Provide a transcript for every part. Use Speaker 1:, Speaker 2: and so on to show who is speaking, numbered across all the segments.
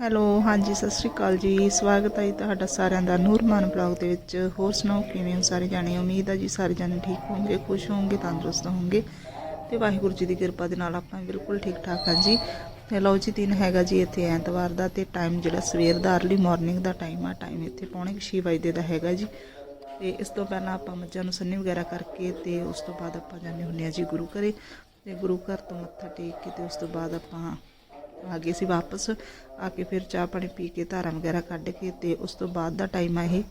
Speaker 1: Hello, ਹਾਂਜੀ, ਸਤਿ ਸ਼੍ਰੀ ਅਕਾਲ ਜੀ। ਸਵਾਗਤ ਹੈ ਜੀ ਤੁਹਾਡਾ ਸਾਰਿਆਂ ਦਾ ਨੂਰਮਾਨ ਬਲੌਗ ਦੇ ਵਿੱਚ। ਹੋਰ ਸੁਣਾਓ, ਕਿਵੇਂ ਹੋ ਸਾਰੇ ਜਾਣੇ? ਉਮੀਦ ਹੈ ਜੀ ਸਾਰੇ ਜਾਣੇ ਠੀਕ ਹੋਣਗੇ, ਖੁਸ਼ ਹੋਣਗੇ, ਤੰਦਰੁਸਤ ਹੋਣਗੇ। ਤੇ ਵਾਹਿਗੁਰੂ ਜੀ ਦੀ ਕਿਰਪਾ ਦੇ ਨਾਲ ਆਪਾਂ ਬਿਲਕੁਲ ਠੀਕ ਠਾਕ ਹਾਂ ਜੀ। ਤੇ ਲਓ ਜੀ, ਦਿਨ ਹੈਗਾ ਜੀ ਇੱਥੇ ਐਤਵਾਰ ਦਾ ਤੇ ਟਾਈਮ ਜਿਹੜਾ ਸਵੇਰ ਦਾ ਅਰਲੀ ਮਾਰਨਿੰਗ ਦਾ ਟਾਈਮ ਆ। ਟਾਈਮ ਇੱਥੇ ਪੌਣੇ 6 ਵਜੇ ਦਾ ਹੈਗਾ ਜੀ। ਤੇ ਇਸ ਤੋਂ ਪਹਿਲਾਂ ਆਪਾਂ ਮੱਝਾਂ ਨੂੰ ਸੰਨੀ ਵਗੈਰਾ ਕਰਕੇ ਤੇ ਉਸ ਤੋਂ ਬਾਅਦ ਆਪਾਂ ਜਾਂਦੇ ਹੁੰਦੇ ਆ ਜੀ ਗੁਰੂ ਘਰੇ। ਤੇ ਗੁਰੂ ਘਰ ਤੋਂ ਮੱਥਾ ਟੇਕ ਕੇ ਤੇ ਉਸ ਤੋਂ ਬਾਅਦ ਆਪਾਂ ਆ ਗਏ ਸੀ ਵਾਪਸ, ਆ ਕੇ ਫਿਰ ਚਾਹ ਪਾਣੀ ਪੀ ਕੇ ਧਾਰਾਂ ਵਗੈਰਾ ਕੱਢ ਕੇ ਤੇ ਉਸ ਤੋਂ ਬਾਅਦ ਦਾ ਟਾਈਮ ਆ ਇਹ।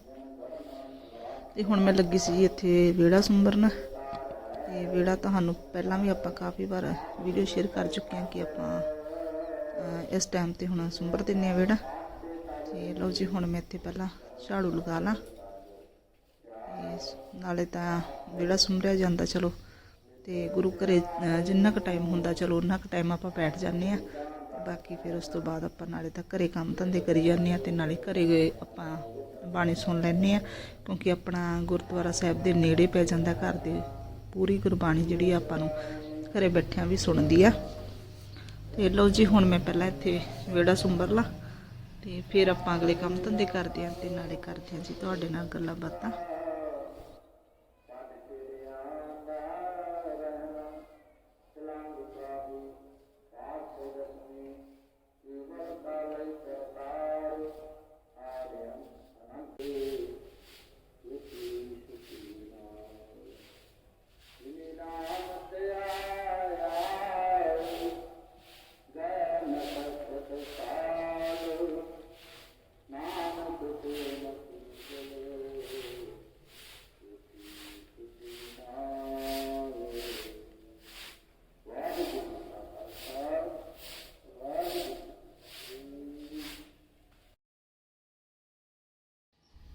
Speaker 1: ਤੇ ਹੁਣ ਮੈਂ ਲੱਗੀ ਸੀ ਜੀ ਇੱਥੇ ਵਿਹੜਾ ਸੁੰਬਰਨ। ਤੇ ਵਿਹੜਾ ਤੁਹਾਨੂੰ ਪਹਿਲਾਂ ਵੀ ਆਪਾਂ ਕਾਫੀ ਵਾਰ ਵੀਡੀਓ ਸ਼ੇਅਰ ਕਰ ਚੁੱਕੇ ਹਾਂ ਕਿ ਆਪਾਂ ਇਸ ਟਾਈਮ ਤੇ ਹੁਣ ਸੁੰਬਰ ਦਿੰਨੇ ਆ ਵਿਹੜਾ। ਤੇ ਲਓ ਜੀ, ਹੁਣ ਮੈਂ ਇੱਥੇ ਪਹਿਲਾਂ ਝਾੜੂ ਲਗਾ ਲਾਂ। ਤੇ ਨਾਲੇ ਤਾਂ ਵਿਹੜਾ ਸੁੰਬਰਿਆ ਜਾਂਦਾ, ਚਲੋ। ਤੇ ਗੁਰੂ ਘਰੇ ਜਿੰਨਾ ਕੁ ਟਾਈਮ ਹੁੰਦਾ, ਚਲੋ ਉਹਨਾਂ ਕੁ ਟਾਈਮ ਆਪਾਂ ਬੈਠ ਜਾਂਦੇ ਆ ਬਾਕੀ ਫਿਰ ਉਸ ਤੋਂ ਬਾਅਦ ਆਪਾਂ ਨਾਲੇ ਤਾਂ ਘਰੇ ਕੰਮ ਧੰਦੇ ਕਰੀ ਜਾਂਦੇ ਆ ਤੇ ਨਾਲੇ ਘਰੇ ਗਏ ਆਪਾਂ ਬਾਣੀ ਸੁਣ ਲੈਂਦੇ ਆ ਕਿਉਂਕਿ ਆਪਣਾ ਗੁਰਦੁਆਰਾ ਸਾਹਿਬ ਦੇ ਨੇੜੇ ਪੈ ਜਾਂਦਾ ਘਰ ਦੇ, ਪੂਰੀ ਗੁਰਬਾਣੀ ਜਿਹੜੀ ਆ ਆਪਾਂ ਨੂੰ ਘਰੇ ਬੈਠਿਆਂ ਵੀ ਸੁਣਦੀ ਆ। ਤੇ ਲਓ ਜੀ, ਹੁਣ ਮੈਂ ਪਹਿਲਾਂ ਇੱਥੇ ਵਿਹੜਾ ਸੁੰਬਰ ਲਾਂ ਤੇ ਫਿਰ ਆਪਾਂ ਅਗਲੇ ਕੰਮ ਧੰਦੇ ਕਰਦੇ ਆਂ ਤੇ ਨਾਲੇ ਕਰਦੇ ਆਂ ਜੀ ਤੁਹਾਡੇ ਨਾਲ ਗੱਲਾਂ ਬਾਤਾਂ।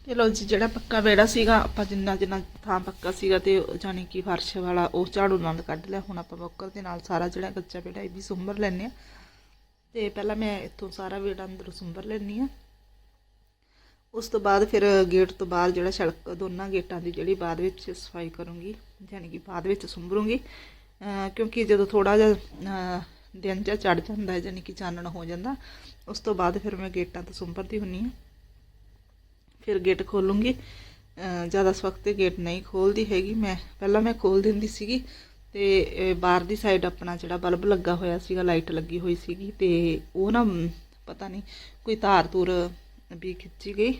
Speaker 1: ਚਲੋ ਜੀ ਜਿਹੜਾ ਪੱਕਾ ਵਿਹੜਾ ਸੀਗਾ, ਆਪਾਂ ਜਿੰਨਾ ਜਿੰਨਾ ਥਾਂ ਪੱਕਾ ਸੀਗਾ ਤੇ ਜਾਨੀ ਕਿ ਫਰਸ਼ ਵਾਲਾ, ਉਹ ਝਾੜੂ ਨਾਲ ਕੱਢ ਲਿਆ। ਹੁਣ ਆਪਾਂ ਬੋਕਰ ਦੇ ਨਾਲ ਸਾਰਾ ਜਿਹੜਾ ਕੱਚਾ ਵਿਹੜਾ, ਇਹ ਵੀ ਸੁੰਬਰ ਲੈਣੇ ਆ ਤੇ ਪਹਿਲਾਂ ਮੈਂ ਇੱਥੋਂ ਸਾਰਾ ਵਿਹੜਾ ਅੰਦਰੋਂ ਸੁੰਬਰ ਲੈਣੀ ਆ ਉਸ ਤੋਂ ਬਾਅਦ ਫਿਰ ਗੇਟ ਤੋਂ ਬਾਹਰ ਜਿਹੜਾ ਸੜਕ, ਦੋਨਾਂ ਗੇਟਾਂ ਦੀ ਜਿਹੜੀ ਬਾਅਦ ਵਿੱਚ ਸਫ਼ਾਈ ਕਰੂੰਗੀ ਯਾਨੀ ਕਿ ਬਾਅਦ ਵਿੱਚ ਸੁੰਬਰੂੰਗੀ। ਕਿਉਂਕਿ ਜਦੋਂ ਥੋੜਾ ਜਿਹਾ ਦਿਨ ਜਿਹਾ ਚੜ ਜਾਂਦਾ ਹੈ ਯਾਨੀ ਕਿ ਚਾਨਣ ਹੋ ਜਾਂਦਾ, ਉਸ ਤੋਂ ਬਾਅਦ ਫਿਰ ਮੈਂ ਗੇਟਾਂ ਤੋਂ ਸੁੰਬਰਦੀ ਹੁੰਨੀ ਆ ਫਿਰ ਗੇਟ ਖੋਲੂੰਗੀ। ਜ਼ਿਆਦਾ ਸਵਖਤ ਤੇ ਗੇਟ ਨਹੀਂ ਖੋਲਦੀ ਹੈਗੀ। ਮੈਂ, ਪਹਿਲਾਂ ਮੈਂ ਖੋਲ ਦਿੰਦੀ ਸੀਗੀ ਤੇ ਬਾਹਰ ਦੀ ਸਾਈਡ ਆਪਣਾ ਜਿਹੜਾ ਬਲਬ ਲੱਗਾ ਹੋਇਆ ਸੀਗਾ ਲਾਈਟ ਲੱਗੀ ਹੋਈ ਸੀਗੀ ਤੇ ਉਹ ਨਾ, ਪਤਾ ਨਹੀਂ, ਕੋਈ ਤਾਰ ਤੂਰ ਵੀ ਖਿੱਚੀ ਗਈ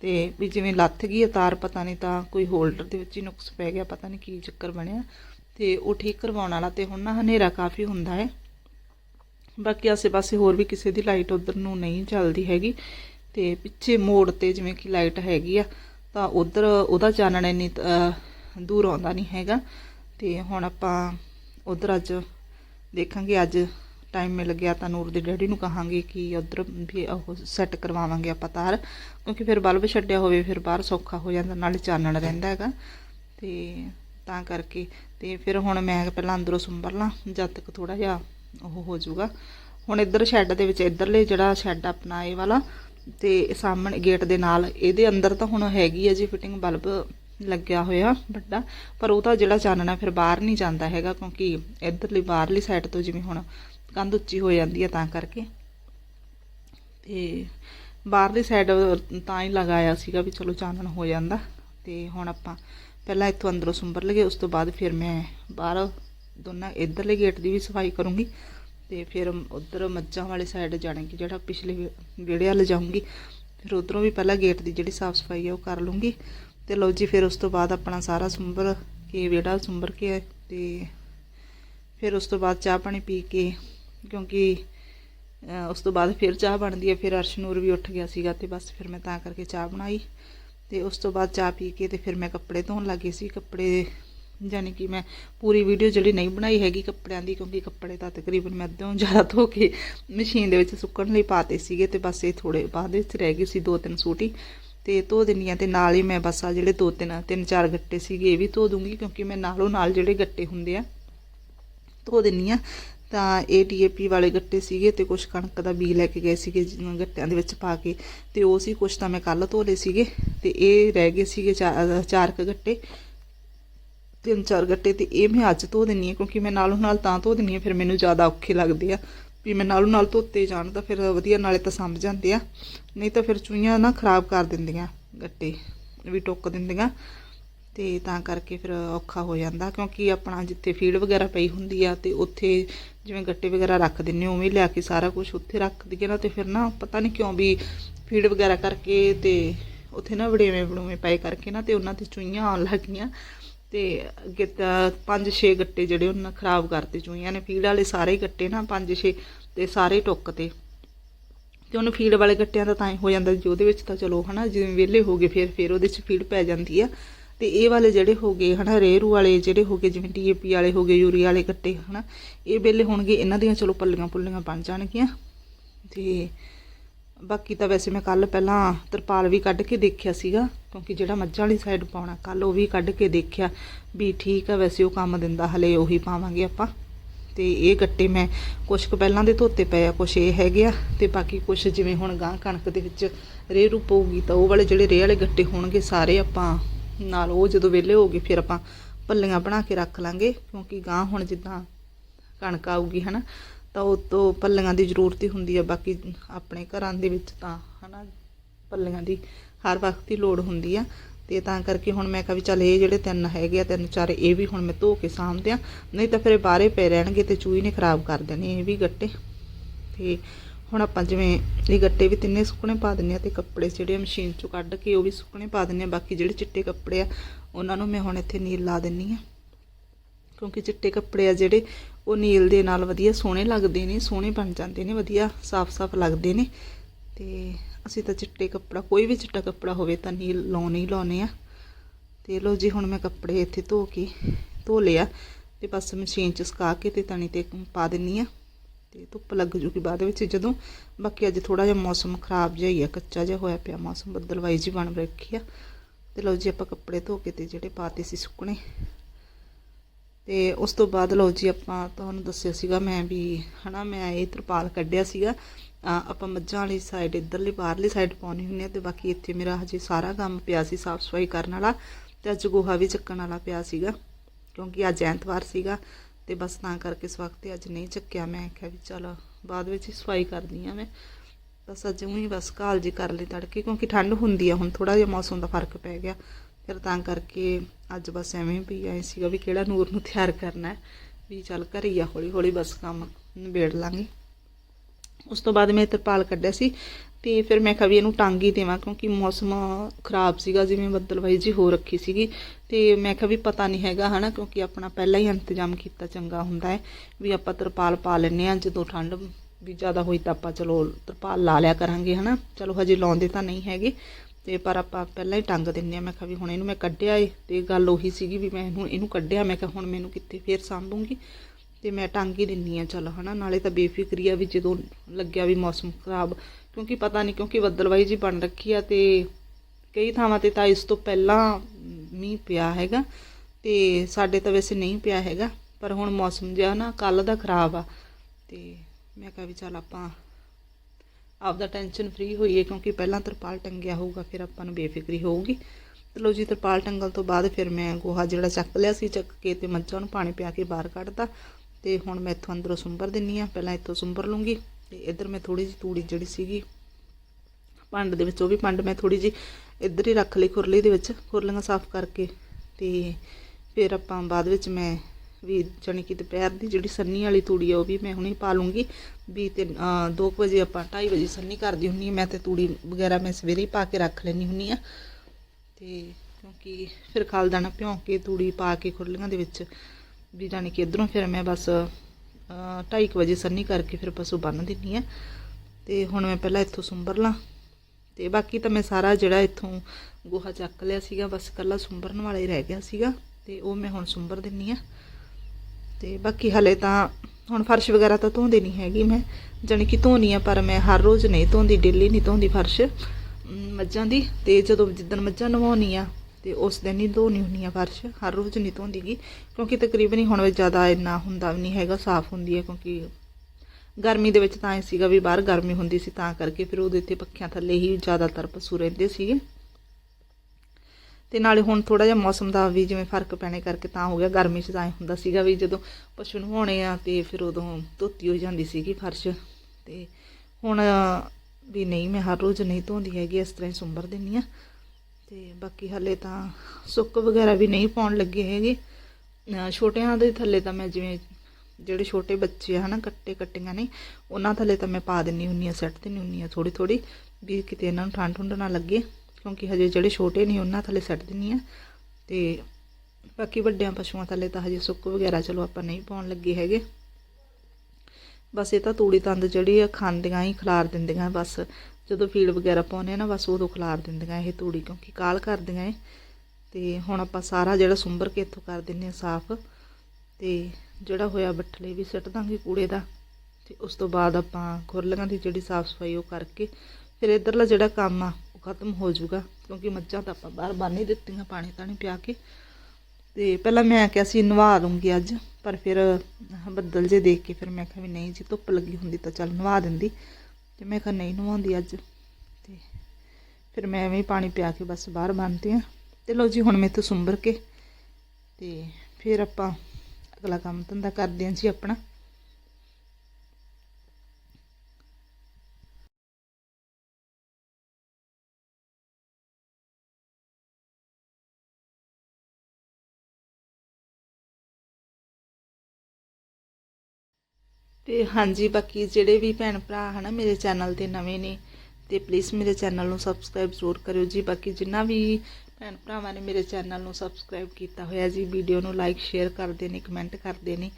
Speaker 1: ਤੇ ਵੀ ਜਿਵੇਂ ਲੱਥ ਗਈ ਆ ਤਾਰ, ਪਤਾ ਨਹੀਂ ਤਾਂ ਕੋਈ ਹੋਲਡਰ ਦੇ ਵਿੱਚ ਹੀ ਨੁਕਸ ਪੈ ਗਿਆ, ਪਤਾ ਨਹੀਂ ਕੀ ਚੱਕਰ ਬਣਿਆ। ਤੇ ਉਹ ਠੀਕ ਕਰਵਾਉਣ ਵਾਲਾ ਤੇ ਹੁਣ ਨਾ ਹਨੇਰਾ ਕਾਫੀ ਹੁੰਦਾ ਹੈ। ਬਾਕੀ ਆਸੇ-ਪਾਸੇ ਹੋਰ ਵੀ ਕਿਸੇ ਦੀ ਲਾਈਟ ਉਧਰ ਨੂੰ ਨਹੀਂ ਚੱਲਦੀ ਹੈਗੀ। ਤੇ ਪਿੱਛੇ ਮੋੜ ਤੇ ਜਿਵੇਂ ਕਿ ਲਾਈਟ ਹੈਗੀ ਆ, ਤਾਂ ਉਧਰ ਉਹਦਾ ਚਾਨਣ ਇੰਨੀ ਦੂਰ ਆਉਂਦਾ ਨਹੀਂ ਹੈਗਾ। ਤੇ ਹੁਣ ਆਪਾਂ ਉਧਰ ਅੱਜ ਦੇਖਾਂਗੇ, ਅੱਜ ਟਾਈਮ ਮਿਲ ਗਿਆ ਤਾਂ ਨੂਰ ਦੇ ਡੈਡੀ ਨੂੰ ਕਹਾਂਗੇ ਕਿ ਉਧਰ ਵੀ ਉਹ ਸੈੱਟ ਕਰਵਾਵਾਂਗੇ ਆਪਾਂ ਤਾਰ, ਕਿਉਂਕਿ ਫਿਰ ਬਲਬ ਛੱਡਿਆ ਹੋਵੇ, ਫਿਰ ਬਾਹਰ ਸੌਖਾ ਹੋ ਜਾਂਦਾ, ਨਾਲੇ ਚਾਨਣ ਰਹਿੰਦਾ ਹੈਗਾ। ਤੇ ਤਾਂ ਕਰਕੇ, ਤੇ ਫਿਰ ਹੁਣ ਮੈਂ ਪਹਿਲਾਂ ਅੰਦਰੋਂ ਸੁੰਬਰ ਲਾਂ, ਜਦ ਤੱਕ ਥੋੜਾ ਜਿਹਾ ਉਹ ਹੋ ਜਾਊਗਾ। ਹੁਣ ਇੱਧਰ ਸ਼ੈੱਡ ਦੇ ਵਿੱਚ, ਇੱਧਰਲੇ ਜਿਹੜਾ ਸ਼ੈੱਡ ਆਪਣਾ, ਇਹ ਵਾਲਾ ਤੇ ਸਾਹਮਣੇ ਗੇਟ ਦੇ ਨਾਲ, ਇਹਦੇ ਅੰਦਰ ਤਾਂ ਹੁਣ ਹੈਗੀ ਹੈ ਜੀ ਫਿਟਿੰਗ ਬਲਬ ਲੱਗਿਆ ਹੋਇਆ ਵੱਡਾ, ਪਰ ਉਹ ਤਾਂ ਜਿਹੜਾ ਚਾਨਣਾ ਫਿਰ ਬਾਹਰ ਨਹੀਂ ਜਾਂਦਾ ਹੈਗਾ ਕਿਉਂਕਿ ਇੱਧਰਲੀ ਬਾਹਰਲੀ ਸਾਈਡ ਤੋਂ ਜਿਵੇਂ ਹੁਣ ਕੰਧ ਉੱਚੀ ਹੋ ਜਾਂਦੀ ਹੈ ਤਾਂ ਕਰਕੇ। ਤੇ ਬਾਹਰਲੀ ਸਾਈਡ ਤਾਂ ਹੀ ਲਗਾਇਆ ਸੀਗਾ ਵੀ ਚਲੋ ਚਾਨਣ ਹੋ ਜਾਂਦਾ। ਤੇ ਹੁਣ ਆਪਾਂ ਪਹਿਲਾਂ ਇੱਥੋਂ ਅੰਦਰੋਂ ਸੁੰਬਰ ਲਗੇ ਉਸ ਤੋਂ ਬਾਅਦ ਫਿਰ ਮੈਂ ਬਾਹਰ ਦੋਨਾਂ ਇੱਧਰਲੇ ਗੇਟ ਦੀ ਵੀ ਸਫ਼ਾਈ ਕਰੂੰਗੀ। ਤੇ ਫਿਰ ਉਧਰ ਮੱਝਾਂ ਵਾਲੇ ਸਾਈਡ ਜਾਣੇ ਕਿ ਜਿਹੜਾ ਪਿਛਲੇ ਵਿ- ਵਿਹੜੇ ਵੱਲ ਜਾਊਂਗੀ। ਫਿਰ ਉਧਰੋਂ ਵੀ ਪਹਿਲਾਂ ਗੇਟ ਦੀ ਜਿਹੜੀ ਸਾਫ਼ ਸਫ਼ਾਈ ਹੈ ਉਹ ਕਰ ਲੂੰਗੀ ਤੇ ਲਓ ਜੀ, ਫਿਰ ਉਸ ਤੋਂ ਬਾਅਦ ਆਪਣਾ ਸਾਰਾ ਸੁੰਬਰ ਕੇ ਵਿਹੜਾ ਸੁੰਬਰ ਕੇ ਤੇ ਫਿਰ ਉਸ ਤੋਂ ਬਾਅਦ ਚਾਹ ਪਾਣੀ ਪੀ ਕੇ, ਕਿਉਂਕਿ ਉਸ ਤੋਂ ਬਾਅਦ ਫਿਰ ਚਾਹ ਬਣਦੀ ਹੈ ਫਿਰ ਅਰਸ਼ਨੂਰ ਵੀ ਉੱਠ ਗਿਆ ਸੀਗਾ ਤੇ ਬਸ ਫਿਰ ਮੈਂ ਤਾਂ ਕਰਕੇ ਚਾਹ ਬਣਾਈ। ਤੇ ਉਸ ਤੋਂ ਬਾਅਦ ਚਾਹ ਪੀ ਕੇ ਤੇ ਫਿਰ ਮੈਂ ਕੱਪੜੇ ਧੋਣ ਲੱਗੀ ਸੀ, ਕੱਪੜੇ ਯਾਨੀ ਕਿ ਮੈਂ ਪੂਰੀ ਵੀਡੀਓ ਜਿਹੜੀ ਨਹੀਂ ਬਣਾਈ ਹੈਗੀ ਕੱਪੜਿਆਂ ਦੀ, ਕਿਉਂਕਿ ਕੱਪੜੇ ਤਾਂ ਤਕਰੀਬਨ ਮੈਂ ਅੱਧੋਂ ਜ਼ਿਆਦਾ ਧੋ ਕੇ ਮਸ਼ੀਨ ਦੇ ਵਿੱਚ ਸੁੱਕਣ ਲਈ ਪਾਤੇ ਸੀਗੇ ਤੇ ਬਸ ਇਹ ਥੋੜੇ ਬਾਅਦ ਵਿੱਚ ਰਹਿ ਗਏ ਸੀ ਦੋ ਤਿੰਨ ਸੂਟ ਹੀ। ਤੇ ਧੋ ਦਿੰਨੀ ਆ ਤੇ ਨਾਲ ਹੀ ਮੈਂ ਬਸ ਆ ਜਿਹੜੇ ਦੋ ਤਿੰਨ ਤਿੰਨ ਚਾਰ ਗੱਟੇ ਸੀਗੇ ਇਹ ਵੀ ਧੋ ਦੂੰਗੀ, ਕਿਉਂਕਿ ਮੈਂ ਨਾਲੋਂ ਨਾਲ ਜਿਹੜੇ ਗੱਟੇ ਹੁੰਦੇ ਆ, ਧੋ ਦਿੰਨੀ ਆ ਤਾਂ ਇਹ ਡੀਏਪੀ ਵਾਲੇ ਗੱਟੇ ਸੀਗੇ ਤੇ ਕੁਝ ਕਣਕ ਦਾ ਬੀ ਲੈ ਕੇ ਗਏ ਸੀਗੇ ਗੱਟਿਆਂ ਦੇ ਵਿੱਚ ਪਾ ਕੇ, ਤੇ ਉਹ ਸੀ ਕੁਝ ਤਾਂ ਮੈਂ ਕੱਲ ਧੋ ਲਏ ਸੀਗੇ। ਤੇ ਇਹ ਰਹਿ ਗਏ ਸੀਗੇ ਚਾਰ ਚਾਰ ਕੁ ਗੱਟੇ। ਤਿੰਨ ਚਾਰ ਗੱਟੇ ਤੇ ਇਹ ਮੈਂ ਅੱਜ ਧੋ ਦਿੰਨੀ ਆ ਕਿਉਂਕਿ ਮੈਂ ਨਾਲੋਂ ਨਾਲ ਤਾਂ ਧੋ ਦਿੰਨੀ ਆ ਫਿਰ ਮੈਨੂੰ ਜ਼ਿਆਦਾ ਔਖੇ ਲੱਗਦੇ ਆ। ਵੀ ਮੈਂ ਨਾਲੋਂ ਨਾਲ ਧੋਤੇ ਜਾਣ ਤਾਂ ਫਿਰ ਵਧੀਆ, ਨਾਲੇ ਤਾਂ ਸਮਝ ਜਾਂਦੇ ਆ। ਨਹੀਂ ਤਾਂ ਫਿਰ ਚੂਹੀਆਂ ਨਾ ਖਰਾਬ ਕਰ ਦਿੰਦੀਆਂ ਗੱਟੇ, ਵੀ ਟੁੱਕ ਦਿੰਦੀਆਂ। ਤੇ ਤਾਂ ਕਰਕੇ ਫਿਰ ਔਖਾ ਹੋ ਜਾਂਦਾ, ਕਿਉਂਕਿ ਆਪਣਾ ਜਿੱਥੇ ਫੀਡ ਵਗੈਰਾ ਪਈ ਹੁੰਦੀ ਆ ਤੇ ਉੱਥੇ ਜਿਵੇਂ ਗੱਟੇ ਵਗੈਰਾ ਰੱਖ ਦਿੰਨੇ ਉਵੇਂ ਲਿਆ ਕੇ ਸਾਰਾ ਕੁਝ ਉੱਥੇ ਰੱਖ ਦਈਏ ਨਾ ਤੇ ਫਿਰ ਨਾ ਪਤਾ ਨਹੀਂ ਕਿਉਂ ਵੀ ਫੀਡ ਵਗੈਰਾ ਕਰਕੇ ਤੇ ਉੱਥੇ ਨਾ ਵੜੇਵੇਂ ਵੜੂਵੇਂ ਪਏ ਕਰਕੇ ਨਾ ਤੇ ਉਹਨਾਂ ਤੇ ਚੂਹੀਆਂ ਆਉਣ ਲੱਗੀਆਂ। ਤੇ ਅੱਗੇ ਤਾਂ ਪੰਜ ਛੇ ਗੱਟੇ ਜਿਹੜੇ ਉਹਨਾਂ ਖਰਾਬ ਕਰਤੇ, ਚੂਹੀਆਂ ਨੇ ਫੀਡ ਵਾਲੇ ਸਾਰੇ ਗੱਟੇ ਨਾ, ਪੰਜ ਛੇ ਤੇ ਸਾਰੇ ਟੁੱਕ ਤੇ। ਤੇ ਉਹਨੂੰ ਫੀਡ ਵਾਲੇ ਗੱਟਿਆਂ ਦਾ ਤਾਂ ਹੀ ਹੋ ਜਾਂਦਾ ਜੀ, ਉਹਦੇ ਵਿੱਚ ਤਾਂ ਚਲੋ ਹਨਾ, ਜਿਵੇਂ ਵਿਹਲੇ ਹੋ ਗਏ ਫਿਰ ਫਿਰ ਉਹਦੇ 'ਚ ਫੀਡ ਪੈ ਜਾਂਦੀ ਆ। ਤੇ ਇਹ ਵਾਲੇ ਜਿਹੜੇ ਹੋ ਗਏ ਹਨਾ, ਰੇਰੂ ਵਾਲੇ ਜਿਹੜੇ ਹੋ ਗਏ, ਜਿਵੇਂ ਡੀਏਪੀ ਵਾਲੇ ਹੋ ਗਏ, ਯੂਰੀਆ ਵਾਲੇ ਗੱਟੇ ਹਨਾ, ਇਹ ਵਿਹਲੇ ਹੋਣਗੇ, ਇਹਨਾਂ ਦੀਆਂ ਚਲੋ ਪੱਲੀਆਂ ਪੁੱਲੀਆਂ ਬਣ ਜਾਣਗੀਆਂ। ਤੇ ਬਾਕੀ ਤਾਂ ਵੈਸੇ ਮੈਂ ਕੱਲ ਪਹਿਲਾਂ ਤਰਪਾਲ ਵੀ ਕੱਢ ਕੇ ਦੇਖਿਆ ਸੀਗਾ, ਕਿਉਂਕਿ ਜਿਹੜਾ ਮੱਝਾਂ ਵਾਲੀ ਸਾਈਡ ਪਾਉਣਾ ਕੱਲ ਉਹ ਵੀ ਕੱਢ ਕੇ ਦੇਖਿਆ ਵੀ ਠੀਕ ਆ, ਵੈਸੇ ਉਹ ਕੰਮ ਦਿੰਦਾ, ਹਲੇ ਉਹੀ ਪਾਵਾਂਗੇ ਆਪਾਂ। ਤੇ ਇਹ ਗੱਟੇ ਮੈਂ ਕੁਛ ਕੁ ਪਹਿਲਾਂ ਦੇ ਧੋਤੇ ਪਏ ਆ, ਕੁਛ ਇਹ ਹੈਗੇ ਆ, ਤੇ ਬਾਕੀ ਕੁਛ ਜਿਵੇਂ ਹੁਣ ਗਾਂ ਕਣਕ ਦੇ ਵਿੱਚ ਰੇਹ ਰੂ ਪਊਗੀ ਤਾਂ ਉਹ ਵਾਲੇ ਜਿਹੜੇ ਰੇਹ ਵਾਲੇ ਗੱਟੇ ਹੋਣਗੇ ਸਾਰੇ ਆਪਾਂ ਨਾਲ ਉਹ ਜਦੋਂ ਵਿਹਲੇ ਹੋਗੇ ਫਿਰ ਆਪਾਂ ਪੱਲੀਆਂ ਬਣਾ ਕੇ ਰੱਖ ਲਾਂਗੇ, ਕਿਉਂਕਿ ਗਾਂ ਹੁਣ ਜਿੱਦਾਂ ਕਣਕ ਆਊਗੀ, ਹਨਾ ਤਾਂ ਉਹ ਤੋਂ ਪੱਲੀਆਂ ਦੀ ਜ਼ਰੂਰਤ ਹੀ ਹੁੰਦੀ ਆ, ਬਾਕੀ ਆਪਣੇ ਘਰਾਂ ਦੇ ਵਿੱਚ ਤਾਂ ਹਨਾ ਪੱਲੀਆਂ ਦੀ ਹਰ ਵਕਤ ਹੀ ਲੋੜ ਹੁੰਦੀ ਆ। ਤੇ ਤਾਂ ਕਰਕੇ ਹੁਣ ਮੈਂ ਕਿਹਾ ਵੀ ਚੱਲ ਇਹ ਜਿਹੜੇ ਤਿੰਨ ਹੈਗੇ ਆ, ਤਿੰਨ ਚਾਰ ਇਹ ਵੀ ਹੁਣ ਮੈਂ ਧੋ ਕੇ ਸਾਂਭਦੇ ਆ। ਨਹੀਂ ਤਾਂ ਫਿਰ ਇਹ ਬਾਹਰੇ ਪਏ ਰਹਿਣਗੇ ਤੇ ਚੂਹੀ ਨੇ ਖਰਾਬ ਕਰ ਦੇਣੇ ਇਹ ਵੀ ਗੱਟੇ। ਤੇ ਹੁਣ ਆਪਾਂ ਜਿਵੇਂ ਇਹ ਗੱਟੇ ਵੀ ਤਿੰਨੇ ਸੁੱਕਣੇ ਪਾ ਦਿੰਨੇ ਆ ਤੇ ਕੱਪੜੇ ਜਿਹੜੇ ਮਸ਼ੀਨ ਚੋਂ ਕੱਢ ਕੇ ਉਹ ਵੀ ਸੁੱਕਣੇ ਪਾ ਦਿੰਨੇ ਆ, ਬਾਕੀ ਜਿਹੜੇ ਚਿੱਟੇ ਕੱਪੜੇ ਆ, ਉਹਨਾਂ ਨੂੰ ਮੈਂ ਹੁਣ ਇੱਥੇ ਨੀਲ ਲਾ ਦਿੰਨੀ ਆ। ਕਿਉਂਕਿ ਚਿੱਟੇ ਕੱਪੜੇ ਆ ਜਿਹੜੇ, ਉਹ ਨੀਲ ਦੇ ਨਾਲ ਵਧੀਆ ਸੋਹਣੇ ਲੱਗਦੇ ਨੇ, ਸੋਹਣੇ ਬਣ ਜਾਂਦੇ ਨੇ, ਵਧੀਆ ਸਾਫ਼-ਸਾਫ਼ ਲੱਗਦੇ ਨੇ। ਤੇ ਅਸੀਂ ਤਾਂ ਚਿੱਟੇ ਕੱਪੜਾ, ਕੋਈ ਵੀ ਚਿੱਟਾ ਕੱਪੜਾ ਹੋਵੇ ਤਾਂ ਨੀਲ ਲਾਉਣੇ ਹੀ ਲਾਉਣੇ ਆ। ਤੇ ਲੋ ਜੀ, ਹੁਣ ਮੈਂ ਕੱਪੜੇ ਇੱਥੇ ਧੋ ਕੇ, ਧੋ ਲਿਆ ਤੇ ਬਸ ਮਸ਼ੀਨ 'ਚ ਸੁਕਾ ਕੇ ਤੇ ਤਣੀ ਤੇ ਪਾ ਦਿੰਨੀ ਆ। ਤੇ ਧੁੱਪ ਲੱਗ ਜੂਗੀ ਬਾਅਦ ਵਿੱਚ, ਜਦੋਂ ਬਾਕੀ ਅੱਜ ਥੋੜਾ ਜਿਹਾ ਮੌਸਮ ਖਰਾਬ ਜਿਹਾ ਹੀ ਆ, ਕੱਚਾ ਜਿਹਾ ਹੋਇਆ ਪਿਆ, ਮੌਸਮ ਬੱਦਲਵਾਈ ਜੀ ਬਣ ਰੱਖੀ ਆ। ਤੇ ਲਓ ਜੀ, ਆਪਾਂ ਕੱਪੜੇ ਧੋ ਕੇ ਤੇ ਜਿਹੜੇ ਪਾਤੇ ਸੀ ਸੁੱਕਣੇ ਤੇ ਉਸ ਤੋਂ ਬਾਅਦ ਲਓ ਜੀ ਆਪਾਂ ਤੁਹਾਨੂੰ ਦੱਸਿਆ ਸੀਗਾ ਮੈਂ ਵੀ, ਹਨਾ ਮੈਂ ਇਹ ਤਰਪਾਲ ਕੱਢਿਆ ਸੀਗਾ। ਆਪਾਂ ਮੱਝਾਂ ਵਾਲੀ ਸਾਈਡ ਇੱਧਰਲੀ ਬਾਹਰਲੀ ਸਾਈਡ ਪਾਉਣੀ ਹੁੰਦੀ ਆ ਤੇ ਬਾਕੀ ਇੱਥੇ ਮੇਰਾ ਹਜੇ ਸਾਰਾ ਕੰਮ ਪਿਆ ਸੀ ਸਾਫ਼ ਸਫ਼ਾਈ ਕਰਨ ਵਾਲਾ ਤੇ ਅੱਜ ਗੋਹਾ ਵੀ ਚੱਕਣ ਵਾਲਾ ਪਿਆ ਸੀਗਾ, ਕਿਉਂਕਿ ਅੱਜ ਐਤਵਾਰ ਸੀਗਾ ਤੇ ਬਸ ਤਾਂ ਕਰਕੇ ਇਸ ਵਕਤ ਅੱਜ ਨਹੀਂ ਚੱਕਿਆ। ਮੈਂ ਕਿਹਾ ਵੀ ਚਲ ਬਾਅਦ ਵਿੱਚ ਹੀ ਸਫ਼ਾਈ ਕਰਦੀ ਆ ਮੈਂ। ਬਸ ਅੱਜ ਉਹੀ ਬਸ ਕਾਲ ਜੀ ਕਰ ਲਈ ਤੜਕੇ, ਕਿਉਂਕਿ ਠੰਡ ਹੁੰਦੀ ਆ, ਹੁਣ ਥੋੜਾ ਜਿਹਾ ਮੌਸਮ ਦਾ ਫ਼ਰਕ ਪੈ ਗਿਆ। ਫਿਰ ਤਾਂ ਕਰਕੇ ਅੱਜ ਬਸ ਐਵੇਂ ਵੀ ਆਏ ਸੀਗਾ ਵੀ ਕਿਹੜਾ ਨੂਰ ਨੂੰ ਤਿਆਰ ਕਰਨਾ ਵੀ ਚੱਲ ਘਰੇ ਆ ਹੌਲੀ ਹੌਲੀ ਬਸ ਕੰਮ ਨਿਬੇੜ ਲਾਂਗੇ। ਉਸ ਤੋਂ ਬਾਅਦ ਮੈਂ ਤਰਪਾਲ ਕੱਢਿਆ ਸੀ ਤੇ ਫਿਰ ਮੈਂ ਕਿਹਾ ਵੀ ਇਹਨੂੰ ਟੰਗ ਹੀ ਦੇਵਾਂ ਕਿਉਂਕਿ ਮੌਸਮ ਖਰਾਬ ਸੀਗਾ, ਜਿਵੇਂ ਬੱਦਲਵਾਈ ਜੀ ਹੋ ਰੱਖੀ ਸੀਗੀ। ਤੇ ਮੈਂ ਕਿਹਾ ਵੀ ਪਤਾ ਨਹੀਂ ਹੈਗਾ ਹਨਾ, ਕਿਉਂਕਿ ਆਪਣਾ ਪਹਿਲਾਂ ਹੀ ਇੰਤਜ਼ਾਮ ਕੀਤਾ ਚੰਗਾ ਹੁੰਦਾ ਹੈ ਵੀ ਆਪਾਂ ਤਰਪਾਲ ਪਾ ਲੈਨੇ ਆ ਜਦੋਂ ਠੰਡ ਵੀ ਜ਼ਿਆਦਾ ਹੋਈ ਤਾਂ ਆਪਾਂ ਚਲੋ ਤਰਪਾਲ ਲਾ ਲਿਆ ਕਰਾਂਗੇ ਹਨਾ। ਚਲੋ ਹਜੇ ਲਾਉਂਦੇ ਤਾਂ ਨਹੀਂ ਹੈਗੇ ਤੇ ਪਰ ਆਪਾਂ ਪਹਿਲਾਂ ਹੀ ਟੰਗ ਦਿੰਨੇ ਆ। ਮੈਂ ਕਿਹਾ ਵੀ ਹੁਣ ਇਹਨੂੰ ਮੈਂ ਕੱਢਿਆ ਏ ਤੇ ਗੱਲ ਉਹੀ ਸੀਗੀ ਵੀ ਮੈਂ ਇਹਨੂੰ ਇਹਨੂੰ ਕੱਢਿਆ। ਮੈਂ ਕਿਹਾ ਹੁਣ ਮੈਨੂੰ ਕਿੱਥੇ ਫੇਰ ਸਾਂਭੂਗੀ। ਤੇ ਮੈਂ ਟੰਗ ਹੀ ਦਿੰਨੀ ਆ, ਚਲ ਹਨਾ। ਨਾਲੇ ਤਾਂ ਬੇਫਿਕਰੀ ਆ ਵੀ ਜਦੋਂ ਲੱਗਿਆ ਵੀ ਮੌਸਮ ਖਰਾਬ, ਕਿਉਂਕਿ ਪਤਾ ਨਹੀਂ ਕਿਉਂਕਿ ਬੱਦਲਵਾਈ ਜੀ ਬਣ ਰੱਖੀ ਆ ਤੇ ਕਈ ਥਾਵਾਂ ਤੇ ਤਾਂ ਇਸ ਤੋਂ ਪਹਿਲਾਂ ਮੀਂਹ ਪਿਆ ਹੈਗਾ ਤੇ ਸਾਡੇ ਤਾਂ ਵੈਸੇ ਨਹੀਂ ਪਿਆ ਹੈਗਾ, ਪਰ ਹੁਣ ਮੌਸਮ ਜਿਹਾ ਨਾ ਕੱਲ ਦਾ ਖਰਾਬ ਆ। ਤੇ ਮੈਂ ਕਿਹਾ ਵੀ ਚੱਲ ਆਪਾਂ ਆਪਦਾ ਟੈਨਸ਼ਨ ਫ੍ਰੀ ਹੋਈਏ ਕਿਉਂਕਿ ਪਹਿਲਾਂ ਤਰਪਾਲ ਟੰਗਿਆ ਹੋਊਗਾ, ਫਿਰ ਆਪਾਂ ਨੂੰ ਬੇਫਿਕਰੀ ਹੋਊਗੀ। ਤੇ ਲੋ ਜੀ, ਤਰਪਾਲ ਟੰਗਲ ਤੋਂ ਬਾਅਦ ਫਿਰ ਮੈਂ ਗੋਹਾ ਜਿਹੜਾ ਚੱਕ ਲਿਆ ਸੀ, ਚੱਕ ਕੇ ਤੇ ਮੱਝਾਂ ਨੂੰ ਪਾਣੀ ਪਿਆ ਕੇ ਬਾਹਰ ਕੱਢਤਾ। ਤੇ ਹੁਣ ਮੈਂ ਇੱਥੋਂ ਅੰਦਰੋਂ ਸੁੰਬਰ ਦਿੰਨੀ ਆ, ਪਹਿਲਾਂ ਇੱਥੋਂ ਸੁੰਬਰ ਲੂੰਗੀ। ਤੇ ਇੱਧਰ ਮੈਂ ਥੋੜੀ ਜਿਹੀ ਤੂੜੀ ਜਿਹੜੀ ਸੀਗੀ ਪੰਡ ਦੇ ਵਿੱਚ, ਉਹ ਵੀ ਪੰਡ ਮੈਂ ਥੋੜੀ ਜਿਹੀ ਇੱਧਰ ਹੀ ਰੱਖ ਲਈ ਖੁਰਲੀ ਦੇ ਵਿੱਚ, ਖੁਰਲੀਆਂ ਸਾਫ਼ ਕਰਕੇ। ਤੇ ਫਿਰ ਆਪਾਂ ਬਾਅਦ ਵਿੱਚ ਮੈਂ ਵੀ ਜਾਣੀ ਕਿ ਦੁਪਹਿਰ ਦੀ ਜਿਹੜੀ ਸੰਨੀ ਵਾਲੀ ਤੂੜੀ ਆ ਉਹ ਵੀ ਮੈਂ ਹੁਣੇ ਪਾ ਲੂੰਗੀ। ਵੀ ਤੇ 2 ਵਜੇ ਆਪਾਂ 2:30 ਵਜੇ ਸੰਨੀ ਕਰਦੀ ਹੁੰਨੀ ਆ, ਮੈਂ ਤੇ ਤੂੜੀ ਵਗੈਰਾ ਮੈਂ ਸਵੇਰੇ ਹੀ ਪਾ ਕੇ ਰੱਖ ਲੈਣੀ ਹੁੰਨੀ ਆ। ਤੇ ਕਿਉਂਕਿ ਫਿਰ ਖਾਲ ਦਾਣਾ ਭਿਉਂ ਕੇ ਤੂੜੀ ਪਾ ਕੇ ਖੁਰਲੀਆਂ ਦੇ ਵਿੱਚ ਵੀ ਜਾਣੀ ਕਿ ਇਧਰੋਂ ਫਿਰ ਮੈਂ ਬਸ 2:30 ਵਜੇ ਸੰਨੀ ਕਰਕੇ ਫਿਰ ਪਸ਼ੂ ਬੰਨ ਦਿੰਨੀ ਆ। ਤੇ ਹੁਣ ਮੈਂ ਪਹਿਲਾਂ ਇੱਥੋਂ ਸੁੰਬਰ ਲਾਂ। ਤੇ ਬਾਕੀ ਤਾਂ ਮੈਂ ਸਾਰਾ ਜਿਹੜਾ ਇੱਥੋਂ ਗੋਹਾ ਚੱਕ ਲਿਆ ਸੀਗਾ, ਬਸ ਕੱਲਾ ਸੁੰਬਰਨ ਵਾਲਾ ਹੀ ਰਹਿ ਗਿਆ ਸੀਗਾ। ਤੇ ਉਹ ਮੈਂ ਹੁਣ ਸੁੰਬਰ ਦਿੰਨੀ ਆ। ਤੇ ਬਾਕੀ ਹਲੇ ਤਾਂ ਹੁਣ ਫਰਸ਼ ਵਗੈਰਾ ਤਾਂ ਧੋਂਦੇ ਨਹੀਂ ਹੈਗੀ ਮੈਂ, ਜਾਣੀ ਕਿ ਧੋਨੀ ਆ, ਪਰ ਮੈਂ ਹਰ ਰੋਜ਼ ਨਹੀਂ ਧੋਂਦੀ ਡੇਲੀ ਨਹੀਂ ਧੋਂਦੀ ਫਰਸ਼। ਮੱਝਾਂ ਦੀ, ਤੇ ਜਦੋਂ ਜਿੱਦਣ ਮੱਝਾਂ ਨਵਾਉਣੀ ਆ, ਤੇ ਉਸ ਦਿਨ ਹੀ ਧੋਣੀ ਹੁੰਨੀ ਆ ਫਰਸ਼। ਹਰ ਰੋਜ਼ ਨਹੀਂ ਧੋਂਦੀਗੀ, ਕਿਉਂਕਿ ਤਕਰੀਬਨ ਹੀ ਹੁਣ ਜ਼ਿਆਦਾ ਇੰਨਾ ਹੁੰਦਾ ਵੀ ਨਹੀਂ ਹੈਗਾ, ਸਾਫ਼ ਹੁੰਦੀ ਹੈ ਕਿਉਂਕਿ ਗਰਮੀ ਦੇ ਵਿੱਚ ਤਾਂ ਐ ਸੀਗਾ ਵੀ ਬਾਹਰ ਗਰਮੀ ਹੁੰਦੀ ਸੀ, ਤਾਂ ਕਰਕੇ ਫਿਰ ਉਹਦੇ ਤੇ ਪੱਖਿਆਂ ਥੱਲੇ ਹੀ ਜ਼ਿਆਦਾਤਰ ਪਸ਼ੂ ਰਹਿੰਦੇ ਸੀਗੇ। ਤੇ ਨਾਲੇ ਹੁਣ ਥੋੜਾ ਜਿਹਾ ਮੌਸਮ ਦਾ ਵੀ ਜਿਵੇਂ ਫ਼ਰਕ ਪੈਣੇ ਕਰਕੇ ਤਾਂ ਹੋ ਗਿਆ, ਗਰਮੀ 'ਚ ਤਾਂ ਐਂ ਹੁੰਦਾ ਸੀਗਾ ਵੀ ਜਦੋਂ ਪਸ਼ੂ ਨਹਾਉਣੇ ਆ ਤੇ ਫਿਰ ਉਦੋਂ ਧੋਤੀ ਹੋ ਜਾਂਦੀ ਸੀਗੀ ਫਰਸ਼ ਤੇ ਹੁਣ ਵੀ ਨਹੀਂ, ਮੈਂ ਹਰ ਰੋਜ਼ ਨਹੀਂ ਧੋਂਦੀ ਹੈਗੀ, ਇਸ ਤਰ੍ਹਾਂ ਹੀ ਸੁੰਬਰ ਦਿੰਨੀ ਆ ਤੇ ਬਾਕੀ ਹਲੇ ਤਾਂ ਸੁੱਕ ਵਗੈਰਾ ਵੀ ਨਹੀਂ ਪਾਉਣ ਲੱਗੇ ਹੈਗੇ। ਛੋਟਿਆਂ ਦੇ ਥੱਲੇ ਤਾਂ ਮੈਂ ਜਿਵੇਂ ਜਿਹੜੇ ਛੋਟੇ ਬੱਚੇ ਆ ਹਨਾ, ਕੱਟੇ ਕੱਟੀਆਂ ਨੇ, ਉਹਨਾਂ ਥੱਲੇ ਤਾਂ ਮੈਂ ਪਾ ਦਿੰਨੀ ਹੁੰਨੀ ਆ ਸੈੱਟ ਦਿੰਨੀ ਹੁੰਨੀ ਆ ਥੋੜੀ ਥੋੜੀ ਵੀ ਕਿਤੇ ਇਹਨਾਂ ਨੂੰ ਠੰਡ ਠੁੰਡ ਨਾ ਲੱਗੇ। ਕਿਉਂਕਿ ਹਜੇ ਜਿਹੜੇ ਛੋਟੇ ਨੇ ਉਹਨਾਂ ਥੱਲੇ ਸੱਟ ਦਿੰਨੀ ਆ। ਤੇ ਬਾਕੀ ਵੱਡਿਆਂ ਪਸ਼ੂਆਂ ਥੱਲੇ ਤਾਂ ਹਜੇ ਸੁੱਕ ਵਗੈਰਾ ਚਲੋ ਆਪਾਂ ਨਹੀਂ ਪਾਉਣ ਲੱਗੇ ਹੈਗੇ। ਬਸ ਇਹ ਤਾਂ ਤੂੜੀ ਤੰਦ ਜਿਹੜੀ ਆ, ਖਾਂਦੀਆਂ ਹੀ ਖਲਾਰ ਦਿੰਦੀਆਂ ਬਸ। ਜਦੋਂ ਫੀਡ ਵਗੈਰਾ ਪਾਉਂਦੇ ਆ ਨਾ, ਬਸ ਉਦੋਂ ਖਲਾਰ ਦਿੰਦੀਆਂ ਇਹ ਤੂੜੀ ਕਿਉਂਕਿ ਕਾਲ ਕਰਦੀਆਂ ਏ। ਤੇ ਹੁਣ ਆਪਾਂ ਸਾਰਾ ਜਿਹੜਾ ਸੁੰਬਰ ਕੇ ਇੱਥੋਂ ਕਰ ਦਿੰਨੇ ਆ ਸਾਫ਼। ਤੇ ਜਿਹੜਾ ਹੋਇਆ ਬੱਠਲੇ ਵੀ ਸੱਟ ਦਾਂਗੇ ਕੂੜੇ ਦਾ। ਤੇ ਉਸ ਤੋਂ ਬਾਅਦ ਆਪਾਂ ਖੁਰਲੀਆਂ ਦੀ ਜਿਹੜੀ ਸਾਫ਼ ਸਫ਼ਾਈ ਉਹ ਕਰਕੇ ਫਿਰ ਇਧਰਲਾ ਜਿਹੜਾ ਕੰਮ ਆ ਖਤਮ ਹੋ ਜਾਊਗਾ, ਕਿਉਂਕਿ ਮੱਝਾਂ ਤਾਂ ਆਪਾਂ ਬਾਹਰ ਬੰਨ ਹੀ ਦਿੱਤੀਆਂ ਪਾਣੀ ਤਾਣੀ ਪਿਆ ਕੇ। ਤੇ ਪਹਿਲਾਂ ਮੈਂ ਕਿਹਾ ਸੀ ਨਵਾ ਲੂੰਗੀ ਅੱਜ, ਪਰ ਫਿਰ ਬੱਦਲ ਜੇ ਦੇਖ ਕੇ ਫਿਰ ਮੈਂ ਕਿਹਾ ਵੀ ਨਹੀਂ, ਜੀ ਧੁੱਪ ਲੱਗੀ ਹੁੰਦੀ ਤਾਂ ਚੱਲ ਨਵਾ ਦਿੰਦੀ। ਤੇ ਮੈਂ ਕਿਹਾ ਨਹੀਂ ਨਵਾਉਂਦੀ ਅੱਜ। ਤੇ ਫਿਰ ਮੈਂ ਐਵੇਂ ਪਾਣੀ ਪਿਆ ਕੇ ਬਸ ਬਾਹਰ ਬੰਨ੍ਹਦੀ ਆ ਤੇ ਲਓ ਜੀ, ਹੁਣ ਮੈਂ ਇੱਥੋਂ ਸੁੰਬਰ ਕੇ। ਤੇ ਫਿਰ ਆਪਾਂ ਅਗਲਾ ਕੰਮ ਧੰਦਾ ਕਰਦੇ ਹਾਂ ਜੀ ਆਪਣਾ। ਤੇ ਹਾਂਜੀ, ਬਾਕੀ ਜਿਹੜੇ ਵੀ ਭੈਣ ਭਰਾ ਹਨਾ ਮੇਰੇ ਚੈਨਲ ਤੇ ਨਵੇਂ ਨੇ, ਤੇ ਪਲੀਜ਼ ਮੇਰੇ ਚੈਨਲ ਨੂੰ ਸਬਸਕ੍ਰਾਈਬ ਜ਼ਰੂਰ ਕਰਿਓ ਜੀ। ਬਾਕੀ ਜਿੰਨਾ ਵੀ ਭੈਣ ਭਰਾਵਾਂ ਨੇ ਮੇਰੇ ਚੈਨਲ ਨੂੰ ਸਬਸਕ੍ਰਾਈਬ ਕੀਤਾ ਹੋਇਆ ਜੀ ਵੀਡੀਓ ਨੂੰ ਲਾਈਕ ਸ਼ੇਅਰ ਕਰਦੇ ਨੇ ਕਮੈਂਟ ਕਰਦੇ ਨੇ,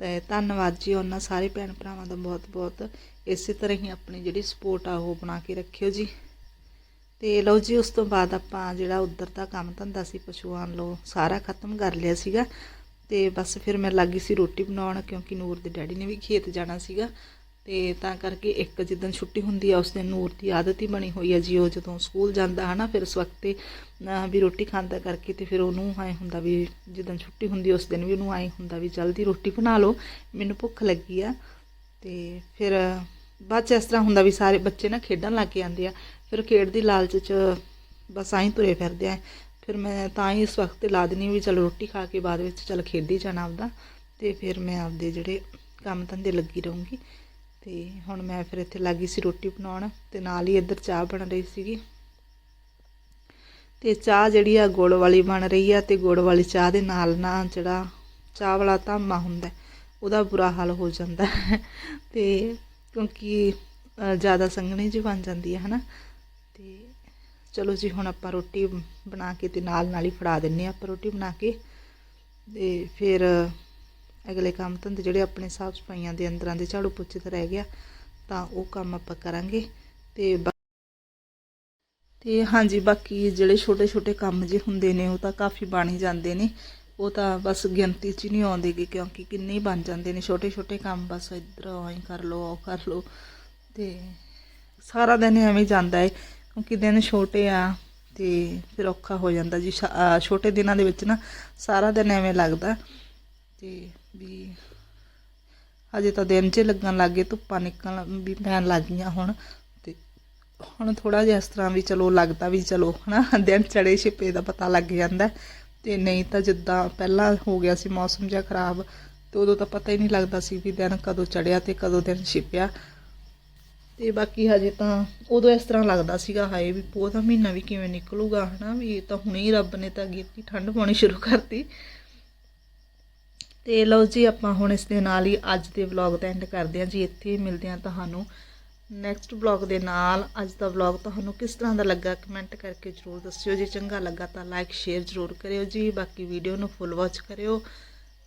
Speaker 1: ਤੇ ਧੰਨਵਾਦ ਜੀ ਉਹਨਾਂ ਸਾਰੇ ਭੈਣ ਭਰਾਵਾਂ ਦਾ ਬਹੁਤ ਬਹੁਤ ਇਸੇ ਤਰ੍ਹਾਂ ਹੀ ਆਪਣੀ ਜਿਹੜੀ ਸਪੋਰਟ ਆ ਉਹ ਬਣਾ ਕੇ ਰੱਖਿਓ ਜੀ। ਤੇ ਲਓ ਜੀ, ਉਸ ਤੋਂ ਬਾਅਦ ਆਪਾਂ ਜਿਹੜਾ ਉਧਰ ਦਾ ਕੰਮ ਧੰਦਾ ਸੀ, ਪਸ਼ੂਆਂ ਲੋ ਸਾਰਾ ਖਤਮ ਕਰ ਲਿਆ ਸੀਗਾ। ਤੇ ਬਸ ਫਿਰ ਮੈਂ ਲੱਗੀ ਸੀ ਰੋਟੀ ਬਣਾਉਣ ਕਿਉਂਕਿ ਨੂਰ ਦੇ ਡੈਡੀ ਨੇ ਵੀ ਖੇਤ ਜਾਣਾ ਸੀਗਾ ਤੇ ਤਾਂ ਕਰਕੇ ਇੱਕ ਜਿੱਦਣ ਛੁੱਟੀ ਹੁੰਦੀ ਆ, ਉਸ ਦਿਨ ਨੂਰ ਦੀ ਆਦਤ ਹੀ ਬਣੀ ਹੋਈ ਆ ਜੀ, ਉਹ ਜਦੋਂ ਸਕੂਲ ਜਾਂਦਾ ਹਨਾ, ਫਿਰ ਉਸ ਵਕਤ ਅਹ ਵੀ ਰੋਟੀ ਖਾਂਦਾ ਕਰਕੇ ਤੇ ਫਿਰ ਉਹਨੂੰ ਐ ਹੁੰਦਾ ਵੀ ਜਿੱਦਣ ਛੁੱਟੀ ਹੁੰਦੀ ਉਸ ਦਿਨ ਵੀ ਉਹਨੂੰ ਐ ਹੁੰਦਾ ਵੀ ਜਲਦੀ ਰੋਟੀ ਬਣਾ ਲਓ, ਮੈਨੂੰ ਭੁੱਖ ਲੱਗੀ ਆ ਤੇ ਫਿਰ ਬਾਅਦ ਚ ਇਸ ਤਰ੍ਹਾਂ ਹੁੰਦਾ ਵੀ ਸਾਰੇ ਬੱਚੇ ਨਾ ਖੇਡਣ ਲੱਗ ਜਾਂਦੇ ਆ, ਫਿਰ ਖੇਡ ਦੀ ਲਾਲਚ ਚ ਬਸ ਐਂ ਤੁਰੇ ਫਿਰਦੇ ਆ। ਫਿਰ ਮੈਂ ਤਾਂ ਹੀ ਇਸ ਵਕਤ ਤੇ ਲਾ ਦਿੰਦੀ ਵੀ ਚਲ ਰੋਟੀ ਖਾ ਕੇ ਬਾਅਦ ਵਿੱਚ ਚਲ ਖੇਡੀ ਜਾਣਾ ਆਪਦਾ ਤੇ ਫਿਰ ਮੈਂ ਆਪਦੇ ਜਿਹੜੇ ਕੰਮ ਧੰਦੇ ਲੱਗੀ ਰਹੂੰਗੀ ਤੇ ਹੁਣ ਮੈਂ ਫਿਰ ਇੱਥੇ ਲੱਗੀ ਸੀ ਰੋਟੀ ਬਣਾਉਣ ਤੇ ਨਾਲ ਹੀ ਇੱਧਰ ਚਾਹ ਬਣ ਰਹੀ ਸੀਗੀ ਤੇ ਚਾਹ ਜਿਹੜੀ ਆ ਗੁੜ ਵਾਲੀ ਬਣ ਰਹੀ ਆ ਤੇ ਗੁੜ ਵਾਲੀ ਚਾਹ ਦੇ ਨਾਲ ਨਾ ਜਿਹੜਾ ਚਾਹ ਵਾਲਾ ਧਾਮਾ ਹੁੰਦਾ ਉਹਦਾ ਬੁਰਾ ਹਾਲ ਹੋ ਜਾਂਦਾ ਹੈ। ਤੇ ਕਿਉਂਕਿ ਜ਼ਿਆਦਾ ਸੰਘਣੀ ਜਿਹੀ ਬਣ ਜਾਂਦੀ ਹੈ, ਹਨਾ ਤੇ ਚਲੋ ਜੀ, ਹੁਣ ਆਪਾਂ ਰੋਟੀ ਬਣਾ ਕੇ ਤੇ ਨਾਲ ਨਾਲ ਹੀ ਫੜਾ ਦਿੰਨੇ ਆ ਆਪਾਂ ਰੋਟੀ ਬਣਾ ਕੇ ਤੇ ਫਿਰ ਅਗਲੇ ਕੰਮ ਧੰਦੇ ਜਿਹੜੇ ਆਪਣੇ ਸਾਫ਼ ਸਫਾਈਆਂ ਦੇ ਅੰਦਰਾਂ ਦੇ ਝਾੜੂ ਪੋਚੇ ਤੇ ਰਹਿ ਗਿਆ, ਤਾਂ ਉਹ ਕੰਮ ਆਪਾਂ ਕਰਾਂਗੇ। ਤੇ ਤੇ ਹਾਂਜੀ, ਬਾਕੀ ਜਿਹੜੇ ਛੋਟੇ ਛੋਟੇ ਕੰਮ ਜੇ ਹੁੰਦੇ ਨੇ, ਉਹ ਤਾਂ ਕਾਫੀ ਬਣ ਹੀ ਜਾਂਦੇ ਨੇ। ਉਹ ਤਾਂ ਬਸ ਗਿਣਤੀ 'ਚ ਹੀ ਨਹੀਂ ਆਉਂਦੇਗੇ, ਕਿਉਂਕਿ ਕਿੰਨੇ ਹੀ ਬਣ ਜਾਂਦੇ ਨੇ। ਛੋਟੇ ਛੋਟੇ ਕੰਮ ਬਸ ਇੱਧਰ ਆਈ ਕਰ ਲਓ, ਉਹ ਕਰ ਲਓ। ਤੇ ਸਾਰਾ ਦਿਨ ਐਵੇਂ ਹੀ ਜਾਂਦਾ ਹੈ ਕਿਉਂਕਿ ਦਿਨ ਛੋਟੇ ਆ ਤੇ ਫਿਰ ਔਖਾ ਹੋ ਜਾਂਦਾ ਜੀ ਛੋਟੇ ਦਿਨਾਂ ਦੇ ਵਿੱਚ ਨਾ ਸਾਰਾ ਦਿਨ ਐਵੇਂ ਲੱਗਦਾ ਤੇ ਵੀ ਹਜੇ ਤਾਂ ਦਿਨ 'ਚ ਲੱਗਣ ਲੱਗੇ ਧੁੱਪਾਂ ਨਿਕਲਣ ਵੀ ਪੈਣ ਲੱਗ ਗਈਆਂ ਹੁਣ ਤੇ ਹੁਣ ਥੋੜਾ ਜਿਹਾ ਇਸ ਤਰ੍ਹਾਂ ਵੀ ਚਲੋ ਲੱਗਦਾ ਵੀ ਚਲੋ, ਹਨਾ, ਦਿਨ ਚੜੇ ਛਿਪੇ ਦਾ ਪਤਾ ਲੱਗ ਜਾਂਦਾ ਹੈ। ਤੇ ਨਹੀਂ ਤਾਂ ਜਿੱਦਾਂ ਪਹਿਲਾਂ ਹੋ ਗਿਆ ਸੀ ਮੌਸਮ ਜਿਹਾ ਖਰਾਬ ਤੇ ਉਦੋਂ ਤਾਂ ਪਤਾ ਹੀ ਨਹੀਂ ਲੱਗਦਾ ਸੀ ਵੀ ਦਿਨ ਕਦੋਂ ਚੜਿਆ ਤੇ ਕਦੋਂ ਦਿਨ ਛਿਪਿਆ ਤੇ ਬਾਕੀ ਹਜੇ ਤਾਂ ਉਦੋਂ ਇਸ ਤਰ੍ਹਾਂ ਲੱਗਦਾ ਸੀਗਾ ਹਾਏ ਵੀ ਪੋਹ ਦਾ ਮਹੀਨਾ ਵੀ ਕਿਵੇਂ ਨਿਕਲੂਗਾ, ਹਨਾ? ਵੀ ਇਹ ਤਾਂ ਹੁਣੇ ਹੀ ਰੱਬ ਨੇ ਤਾਂ ਗਿਰਤੀ ਠੰਡ ਪਾਉਣੀ ਸ਼ੁਰੂ ਕਰਤੀ। ਤੇ ਲਓ ਜੀ, ਆਪਾਂ ਹੁਣ ਇਸ ਦੇ ਨਾਲ ਹੀ ਅੱਜ ਦੇ ਵਲੌਗ ਦਾ ਐਂਡ ਕਰਦੇ ਹਾਂ ਜੀ। ਇੱਥੇ ਹੀ ਮਿਲਦੇ ਹਾਂ ਤੁਹਾਨੂੰ ਨੈਕਸਟ ਵਲੌਗ ਦੇ ਨਾਲ। ਅੱਜ ਦਾ ਵਲੌਗ ਤੁਹਾਨੂੰ ਕਿਸ ਤਰ੍ਹਾਂ ਦਾ ਲੱਗਾ ਕਮੈਂਟ ਕਰਕੇ ਜਰੂਰ ਦੱਸਿਓ ਜੇ। ਚੰਗਾ ਲੱਗਾ ਤਾਂ ਲਾਈਕ ਸ਼ੇਅਰ ਜਰੂਰ ਕਰਿਓ ਜੀ। ਬਾਕੀ ਵੀਡੀਓ ਨੂੰ ਫੁੱਲ ਵਾਚ ਕਰਿਓ।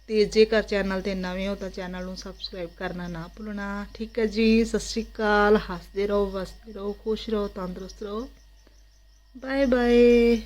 Speaker 1: ਤੇ ਜੇਕਰ ਚੈਨਲ ਤੇ ਨਵੇਂ ਹੋ ਤਾਂ ਚੈਨਲ ਨੂੰ ਸਬਸਕ੍ਰਾਈਬ ਕਰਨਾ ਨਾ ਭੁੱਲਣਾ। ਠੀਕ ਹੈ ਜੀ, ਸਤਿ ਸ਼੍ਰੀ ਅਕਾਲ। ਹੱਸਦੇ ਰਹੋ, ਵਸਦੇ ਰਹੋ, ਖੁਸ਼ ਰਹੋ, ਤੰਦਰੁਸਤ ਰਹੋ। Bye bye